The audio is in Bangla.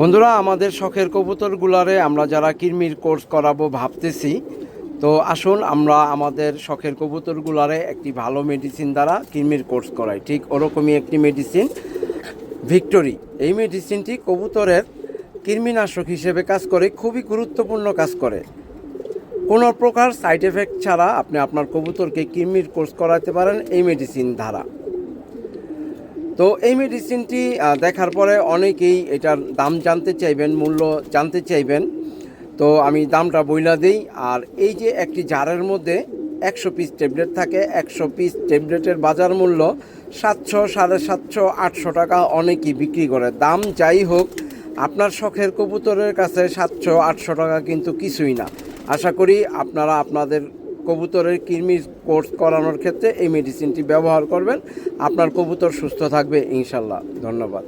বন্ধুরা, আমাদের শখের কবুতরগুলারে আমরা যারা কিরমির কোর্স করাবো ভাবতেছি। তো আসুন, আমরা আমাদের শখের কবুতরগুলারে একটি ভালো মেডিসিন দ্বারা কিরমির কোর্স করাই। ঠিক ওরকমই একটি মেডিসিন ভিক্টোরি এই মেডিসিনটি কবুতরের কৃমিনাশক হিসেবে কাজ করে, খুবই গুরুত্বপূর্ণ কাজ করে। কোনো প্রকার সাইড এফেক্ট ছাড়া আপনি আপনার কবুতরকে কৃমির কোর্স করাতে পারেন এই মেডিসিন দ্বারা। তো এই মেডিসিনটি দেখার পরে অনেকেই এটার দাম জানতে চাইবেন, মূল্য জানতে চাইবেন। তো আমি দামটা বইলা দিই, আর এই যে একটি জারের মধ্যে একশো পিস ট্যাবলেট থাকে, একশো পিস ট্যাবলেটের বাজার মূল্য সাতশো, সাড়ে সাতশো, আটশো টাকা অনেকেই বিক্রি করে। দাম যাই হোক, আপনার শখের কবুতরের কাছে সাতশো, আটশো টাকা কিন্তু কিছুই না। আশা করি আপনারা আপনাদের কবুতরের কৃমি কোর্স করানোর ক্ষেত্রে এই মেডিসিনটি ব্যবহার করবেন। আপনার কবুতর সুস্থ থাকবে, ইনশাল্লাহ। ধন্যবাদ।